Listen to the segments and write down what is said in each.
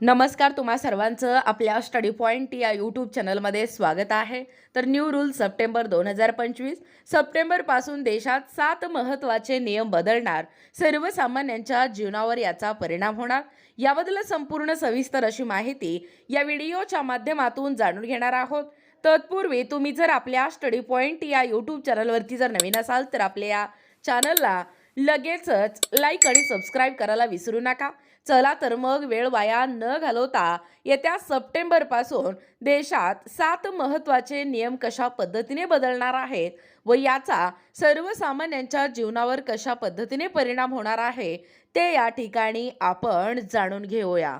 नमस्कार तुम्हा सर्वांचं आपल्या स्टडी पॉईंट या यूट्यूब चॅनलमध्ये स्वागत आहे. तर न्यू रूल सप्टेंबर दोन हजार पंचवीस सप्टेंबरपासून देशात सात महत्त्वाचे नियम बदलणार सर्वसामान्यांच्या जीवनावर याचा परिणाम होणार. याबद्दल संपूर्ण सविस्तर अशी माहिती या व्हिडिओच्या माध्यमातून जाणून घेणार आहोत. तत्पूर्वी तुम्ही जर आपल्या स्टडी पॉईंट या यूट्यूब चॅनलवरती जर नवीन असाल तर आपल्या या चॅनलला लगेचच लाईक आणि सबस्क्राईब करायला विसरू नका. चला तर मग वेळ वाया न घालवता येत्या सप्टेंबरपासून देशात सात महत्त्वाचे नियम कशा पद्धतीने बदलणार आहेत व याचा सर्वसामान्यांच्या जीवनावर कशा पद्धतीने परिणाम होणार आहे ते या ठिकाणी आपण जाणून घेऊया.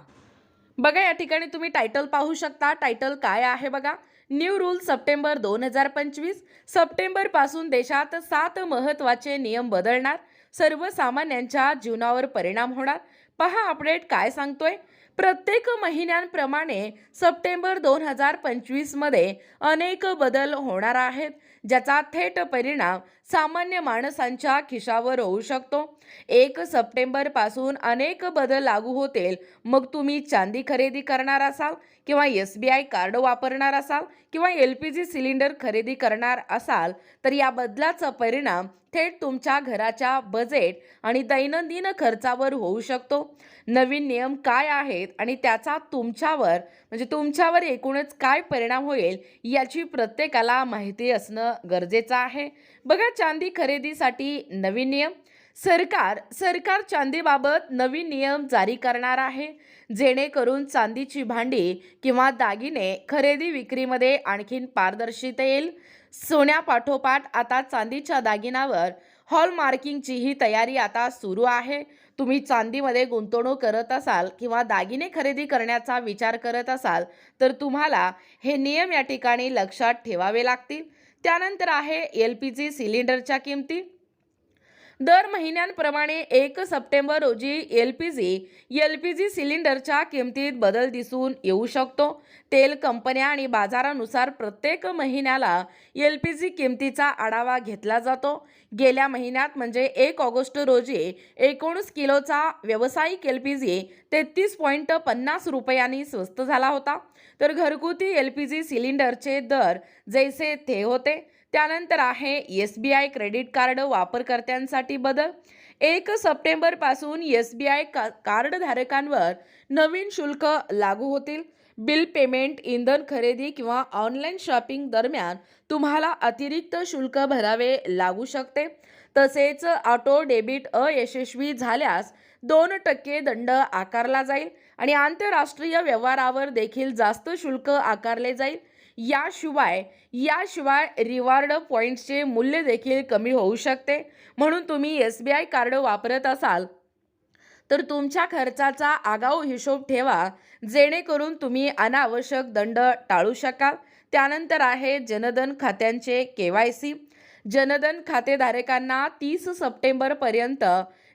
बघा या ठिकाणी तुम्ही टायटल पाहू शकता. टायटल काय आहे बघा? न्यू रूल सप्टेंबर दोन हजार पंचवीस. सप्टेंबरपासून देशात सात महत्त्वाचे नियम बदलणार. सर्वसामान्यांच्या जीवनावर परिणाम होणार. पहा अपडेट काय सांगतोय. प्रत्येक महिन्यांप्रमाणे सप्टेंबर दोन हजार पंचवीसमध्ये अनेक बदल होणार आहेत ज्याचा थेट परिणाम सामान्य माणसांच्या खिशावर होऊ शकतो. एक सप्टेंबरपासून अनेक बदल लागू होतील. मग तुम्ही चांदी खरेदी करणार असाल किंवा एस बी आय कार्ड वापरणार असाल किंवा एल पी जी सिलेंडर खरेदी करणार असाल तर या बदलाचा परिणाम थेट तुमच्या घराच्या बजेट आणि दैनंदिन खर्चावर होऊ शकतो. नवीन नियम काय आहेत आणि त्याचा तुमच्यावर म्हणजे तुमच्यावर एकूणच काय परिणाम होईल याची प्रत्येकाला माहिती असणं गरजेचं आहे. बघा चांदी खरेदीसाठी नवीन नियम. सरकार सरकार चांदीबाबत नवीन नियम जारी करणार आहे. जेणेकरून चांदीची भांडी किंवा दागिने खरेदी विक्रीमध्ये आणखीन पारदर्शिता येईल. सोन्यापाठोपाठ आता चांदीच्या दागिन्यावर हॉलमार्किंगचीही तयारी आता सुरू आहे. तुम्ही चांदीमध्ये गुंतवणूक करत असाल किंवा दागिने खरेदी करण्याचा विचार करत असाल तर तुम्हाला हे नियम या ठिकाणी लक्षात ठेवावे लागतील. त्यानंतर आहे एल पी जी सिलेंडरच्या किमती. दर महिन्यांप्रमाणे एक सप्टेंबर रोजी L P G L P G सिलेंडरच्या किमतीत बदल दिसून येऊ शकतो. तेल कंपन्या आणि बाजारानुसार प्रत्येक महिन्याला एल पी जी किमतीचा आढावा घेतला जातो. गेल्या महिन्यात म्हणजे एक ऑगस्ट रोजी एकोणीस किलोचा व्यावसायिक एल पी जी तेहतीस पॉईंट पन्नास रुपयांनी स्वस्त झाला होता. तर घरगुती एल पी जी सिलेंडरचे दर जैसे ते होते. त्यानंतर आहे S B I credit card वापरकर्त्यांसाठी बदल. एक सप्टेंबरपासून एस बी आय का कार्डधारकांवर नवीन शुल्क लागू होतील. बिल पेमेंट इंधन खरेदी किंवा ऑनलाईन शॉपिंग दरम्यान तुम्हाला अतिरिक्त शुल्क भरावे लागू शकते. तसेच ऑटो डेबिट अयशस्वी झाल्यास दोन टक्के दंड आकारला जाईल आणि आंतरराष्ट्रीय व्यवहारावर देखील जास्त शुल्क आकारले जाईल. याशिवाय याशिवाय रिवॉर्ड पॉईंट्सचे मूल्य देखील कमी होऊ शकते. म्हणून तुम्ही एस बी आय कार्ड वापरत असाल तर तुमच्या खर्चाचा आगाऊ हिशोब ठेवा जेणेकरून तुम्ही अनावश्यक दंड टाळू शकाल. त्यानंतर आहे जनधन खात्यांचे के वाय सी. जनधन खातेधारकांना तीस सप्टेंबरपर्यंत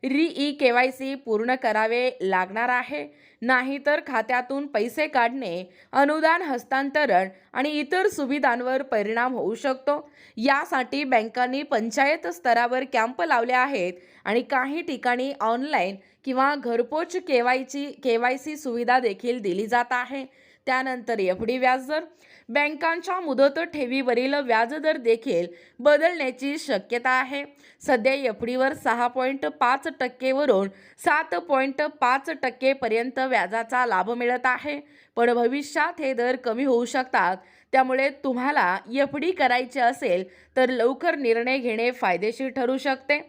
री ई के वाय सी पूर्ण करावे लागणार आहे. नाहीतर खात्यातून पैसे काढणे अनुदान हस्तांतरण आणि इतर सुविधांवर परिणाम होऊ शकतो. यासाठी बँकांनी पंचायत स्तरावर कॅम्प लावले आहेत आणि काही ठिकाणी ऑनलाईन किंवा घरपोच के वायची के वाय सी सुविधा देखील दिली जात आहे. त्यानंतर एफ डी व्याजदर बँकांच्या मुदत ठेवीवरील व्याजदर देखील बदलण्याची शक्यता आहे. सध्या एफ डीवर सहा पॉईंट पाच टक्केवरून सात पॉईंट पाच टक्केपर्यंत व्याजाचा लाभ मिळत आहे. पण भविष्यात हे दर कमी होऊ शकतात. त्यामुळे तुम्हाला एफ डी करायचे असेल तर लवकर निर्णय घेणे फायदेशीर ठरू शकते.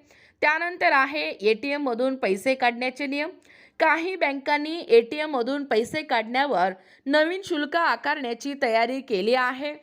त्यानंतर आहे ए टी एममधून पैसे काढण्याचे नियम. काही बँकांनी ए टी एममधून पैसे काढण्यावर नवीन शुल्क आकारण्याची तयारी केली आहे.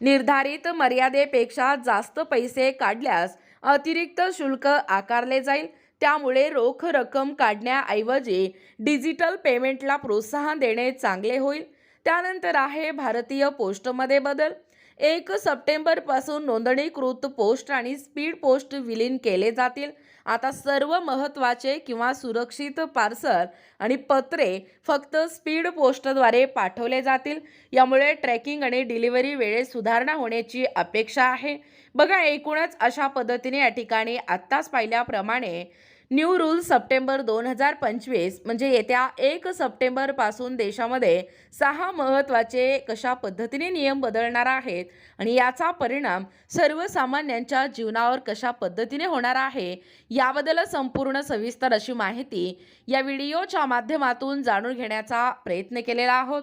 निर्धारित मर्यादेपेक्षा जास्त पैसे काढल्यास अतिरिक्त शुल्क आकारले जाईल. त्यामुळे रोख रक्कम काढण्याऐवजी डिजिटल पेमेंटला प्रोत्साहन देणे चांगले होईल. त्यानंतर आहे भारतीय पोस्टमध्ये बदल. एक सप्टेंबरपासून नोंदणीकृत पोस्ट आणि स्पीड पोस्ट विलीन केले जातील. आता सर्व महत्त्वाचे किंवा सुरक्षित पार्सल आणि पत्रे फक्त स्पीड पोस्टद्वारे पाठवले जातील. यामुळे ट्रॅकिंग आणि डिलिव्हरी वेळेत सुधारणा होण्याची अपेक्षा आहे. बघा एकूणच अशा पद्धतीने या ठिकाणी आत्ताच पाहिल्याप्रमाणे न्यू रूल सप्टेंबर दोन हजार पंचवीस म्हणजे येत्या एक सप्टेंबरपासून देशामध्ये सहा महत्त्वाचे कशा पद्धतीने नियम बदलणार आहेत आणि याचा परिणाम सर्वसामान्यांच्या जीवनावर कशा पद्धतीने होणार आहे याबद्दल संपूर्ण सविस्तर अशी माहिती या व्हिडिओच्या माध्यमातून जाणून घेण्याचा प्रयत्न केलेला आहोत.